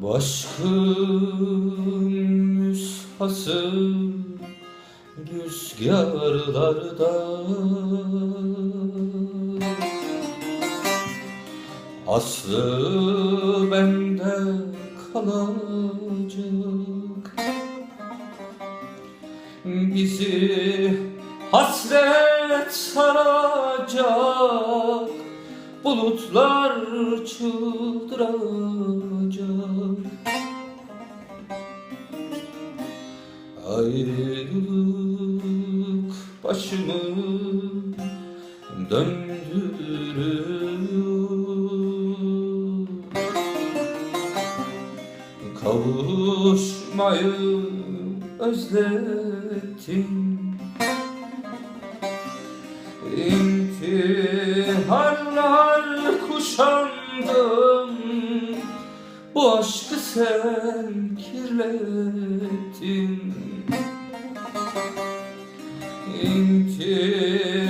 Bu aşkın müshası rüzgarlarda. Aslı bende kalacak. Bizi hasret saracak Bulutlar çıldıracak. Ayrılık başımı döndürüyor. Kavuşmayı özledim İntiharlar kuşandım Bu aşkı sen kirlettin. İntiharlar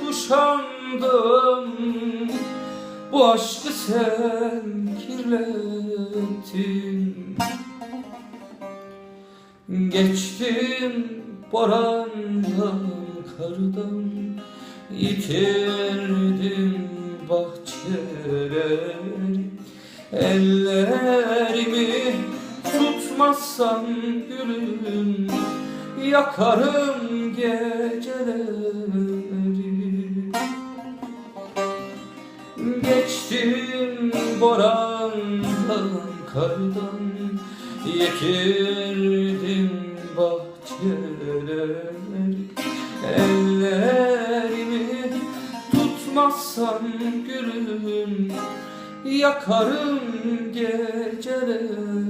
kuşandım. Bu aşkı sen kirlettin. Geçtim borandan kardan Yitirdim bahçeleri Ellerimi tutmazsan gülüm Yakarım geceleri. Geçtim borandan kardan Yetirdim bahçeleri. Ellerimi tutmazsan gülüm Yakarım geceleri